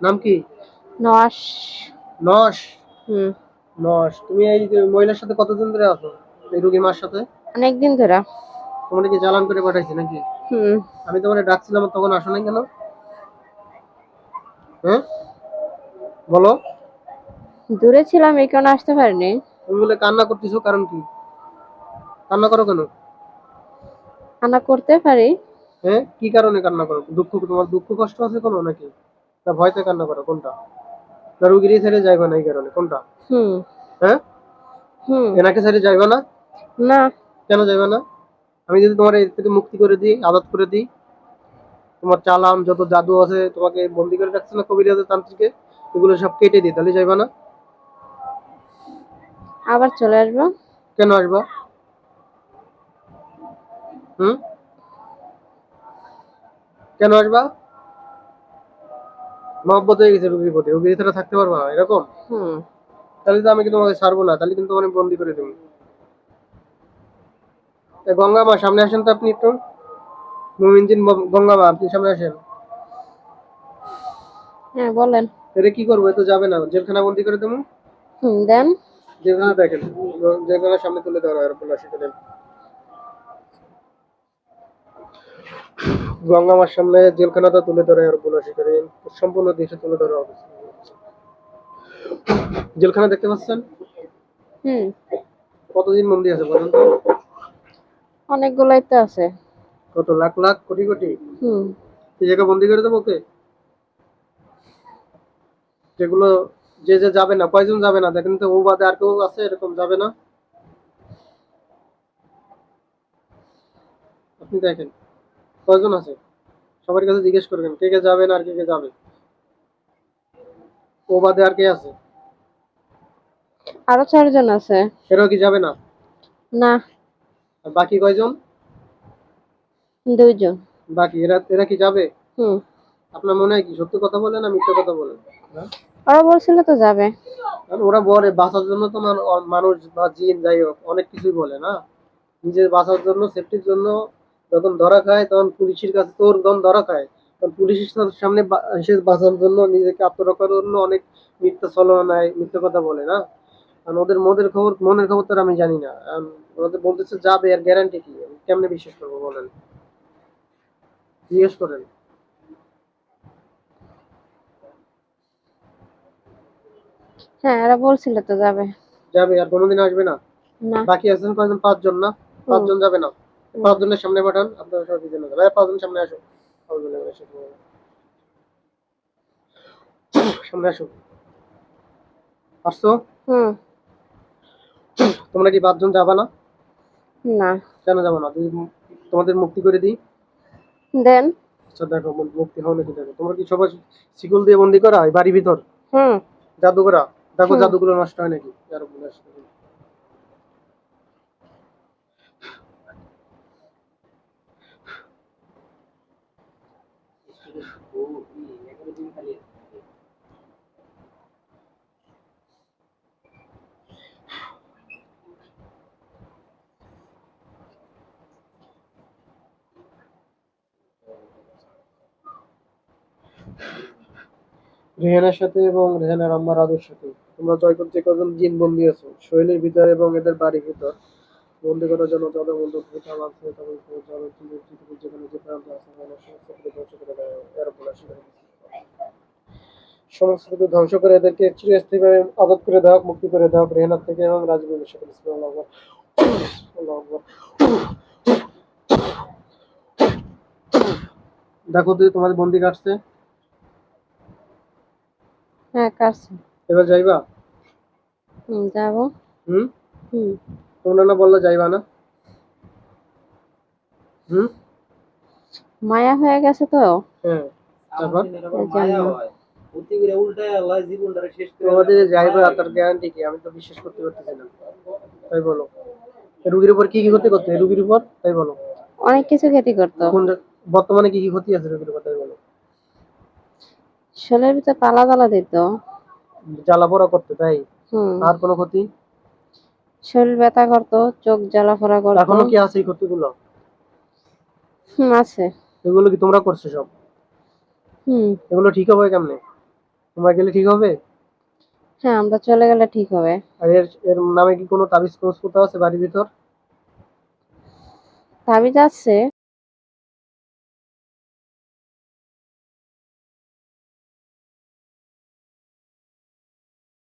নাম কি? নশ নস? হুম। নস। তুমি এই যে মহিলার সাথে কতদিন ধরে আছো? এই রুগীর মার সাথে? অনেকদিন ধরে। তোমার কি চালান করে পাঠাইছি নাকি? হুম। আমি তোমার ডাকছিলাম তখন আসো নাই কেন? হ্যাঁ? বলো। দূরে ছিলাম এই কারণে আসতে পারিনি। তুমি বলে কান্না করতেছো কারণ কি? কান্না করো কেন? কান্না করতে পারি। হ্যাঁ? কি কারণে কান্না করো? দুঃখ তোমার দুঃখ কষ্ট আছে কোনো নাকি? না ভয়তে কান্না করো কোনটা? না রুগীরই ছেড়ে যাইবে না এই কারণে কোনটা? হুম। হ্যাঁ? হুম। এনাকে ছেড়ে যাইবে না? না। কেন যাইবে না? আমি যদি তোমার এর থেকে মুক্তি করে দিই আদত করে দিই তোমার চালাম যত জাদু আছে তোমাকে বন্দি করে রাখছে না কবির কবিরাজের তান্ত্রিকে এগুলো সব কেটে দিই তাহলে যাইবা না? আবার চলে আসব? কেন আসবা? হুম? কেন আসবা? মহব্বত হয়ে গেছে রুগীর প্রতি। রুগীর ছাড়া থাকতে পারবা না এরকম? হুম। তাহলে তো আমি কিন্তু তোমাকে ছাড়বো না তাহলে কিন্তু অনেক বন্দি করে দেবো। গঙ্গা মা সামনে আসেন তো আপনি একটু। মুমিনজিন গঙ্গা মা আপনি সামনে আসেন। হ্যাঁ বলেন। এটা কি করব এ তো যাবে না জেলখানা বন্দি করে দেবো। হুম দেন। জেলখানা দেখেন জেলখানার সামনে তুলে দেওয়া হয় এরকম আসি করেন গঙ্গা মার সামনে জেলখানাটা তুলে ধরে আর সম্পূর্ণ দেশে তুলে ধরা জেলখানা দেখতে পাচ্ছেন? হুম। কতদিন বন্দি আছে বলেন তো? অনেকগুলাই তো আছে। কত লাখ লাখ কোটি কোটি? হুম। এই জায়গা বন্দি করে দেবো ওকে? যেগুলো যে যে যাবে না কয়জন যাবে না দেখেন তো ও বাদে আর কেউ আছে এরকম যাবে না? আপনি দেখেন। কয়জন আছে? সবার কাছে জিজ্ঞেস করবেন কে কে যাবে না আর কে কে যাবে? ও বাদে আর কে আছে? আরও চারজন আছে। এরাও কি যাবে না? না। আর বাকি কয়জন? দুইজন। বাকি এরা এরা কি যাবে? হুম। আপনার মনে হয় কি সত্যি কথা বলেন না মিথ্যে কথা বলেন? হ্যাঁ? ওরা বলছিল তো যাবে। কারণ ওরা বলে বাঁচার জন্য তো মানুষ বা জিন যাই হোক অনেক কিছুই বলে না। নিজের বাঁচার জন্য সেফটির জন্য যখন ধরা খায় তখন পুলিশের কাছে তোর যখন ধরা খায়। তখন পুলিশের সামনে এসে বাঁচার জন্য নিজেকে আত্মরক্ষার জন্য অনেক মিথ্যা ছলনা নেয় মিথ্যা কথা বলে না? কারণ ওদের মনের খবর মনের খবর তো আমি জানি না। ওদের বলতেছে যাবে আর গ্যারান্টি কি? কেমনে বিশ্বাস করব বলেন? জিজ্ঞেস করেন। হ্যাঁ এরা বলছিল তো যাবে। যাবে আর কোনোদিন আসবে না? না। বাকি আছেন কয়জন? পাঁচজন না? পাঁচজন যাবে না? পাঁচজনের সামনে পাঠান আপনারা সব দিতে যাবে পাঁচজন সামনে আসো। সামনে আসো আসছো? হুম। তোমরা কি যাবা না? না। কেন যাব না? যদি তোমাদের মুক্তি করে দিই। দেন। আচ্ছা দেখো মুক্তি হও নাকি দেখো। তোমরা কি সবাই শিকল দিয়ে বন্দি করা? এই বাড়ির ভিতর? হুম। জাদু করা দেখো জাদুগুলো নষ্ট হয় নাকি? যারা রেহানার সাথে এবং রেহানার আম্মা রাজুর সাথে। তোমরা জয় করতে কজন জিন বন্দি আছো। শৈলের ভিতর এবং এদের বাড়ির ভিতর। বন্দি করার জন্য যত বন্ধু আছে তখন জল যেখানে যে প্রান্ত আছে করে দেয় এর উপর আসি করে দিচ্ছে। সমস্ত কিছু ধ্বংস করে এদেরকে চিরস্থায়ীভাবে আদত করে দেওয়া মুক্তি করে দেওয়া রেহানার থেকে এবং রাজবীর সাথে বিসমিল্লাহ আকবার। দেখো তুই তোমাদের বন্দি কাটছে। হ্যাঁ কাটছে। এবার যাইবা? হুম যাব। হুম? হুম। তোমরা না বললে যাইবা না? হুম? মায়া হয়ে গেছে তো? হ্যাঁ তারপর? এই জন্য। তোমাদের যে যাইবা তার গ্যারান্টি কি? আমি তো বিশ্বাস করতে পারতেছি না। তাই বলো। রুগীর উপর কি কি ক্ষতি করতে? রুগীর উপর? তাই বলো। অনেক কিছু ক্ষতি করতো। বর্তমানে কি কি ক্ষতি আছে রুগীর উপর? তাই বলো। শোলের ভিতরে পালা জ্বালা দিত। জ্বালা পোড়া করতে তাই? হুম। আর কোনো ক্ষতি? শরীর ব্যথা করতো চোখ জ্বালা করতো। এখনও কি আছে এই ক্ষতিগুলো? হুম আছে। এগুলো কি তোমরা করছ সব? হুম। এগুলো ঠিক হবে কেমনে? তোমরা গেলে ঠিক হবে? হ্যাঁ আমরা চলে গেলে ঠিক হবে। আর এর এর নামে কি কোনো তাবিজ কোর্স করতে আছে বাড়ির ভিতর? তাবিজ আছে।